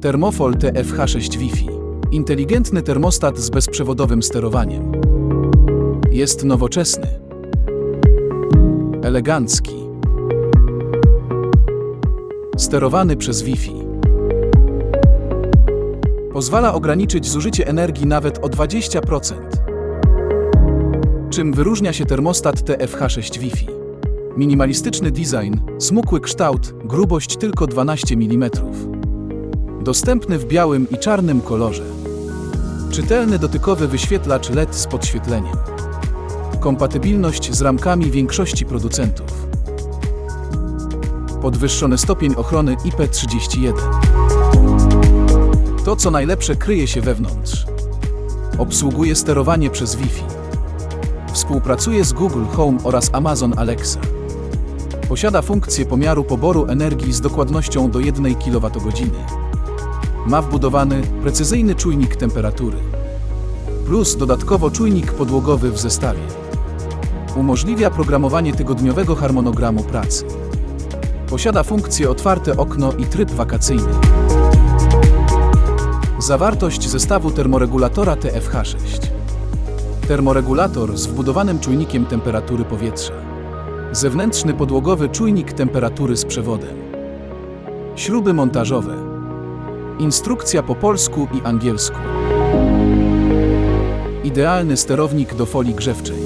Thermofol TFH6 Wi-Fi. Inteligentny termostat z bezprzewodowym sterowaniem. Jest nowoczesny. Elegancki. Sterowany przez Wi-Fi. Pozwala ograniczyć zużycie energii nawet o 20%. Czym wyróżnia się termostat TFH6 Wi-Fi? Minimalistyczny design, smukły kształt, grubość tylko 12 mm. Dostępny w białym i czarnym kolorze. Czytelny dotykowy wyświetlacz LED z podświetleniem. Kompatybilność z ramkami większości producentów. Podwyższony stopień ochrony IP31. To, co najlepsze, kryje się wewnątrz. Obsługuje sterowanie przez Wi-Fi. Współpracuje z Google Home oraz Amazon Alexa. Posiada funkcję pomiaru poboru energii z dokładnością do 1 kWh. Ma wbudowany precyzyjny czujnik temperatury. Plus dodatkowo czujnik podłogowy w zestawie. Umożliwia programowanie tygodniowego harmonogramu pracy. Posiada funkcję otwarte okno i tryb wakacyjny. Zawartość zestawu termoregulatora TFH6. Termoregulator z wbudowanym czujnikiem temperatury powietrza. Zewnętrzny podłogowy czujnik temperatury z przewodem. Śruby montażowe. Instrukcja po polsku i angielsku. Idealny sterownik do folii grzewczej.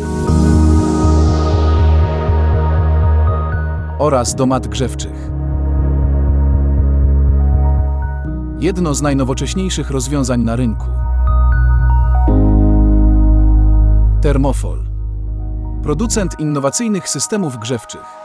Oraz do mat grzewczych. Jedno z najnowocześniejszych rozwiązań na rynku. Thermofol. Producent innowacyjnych systemów grzewczych.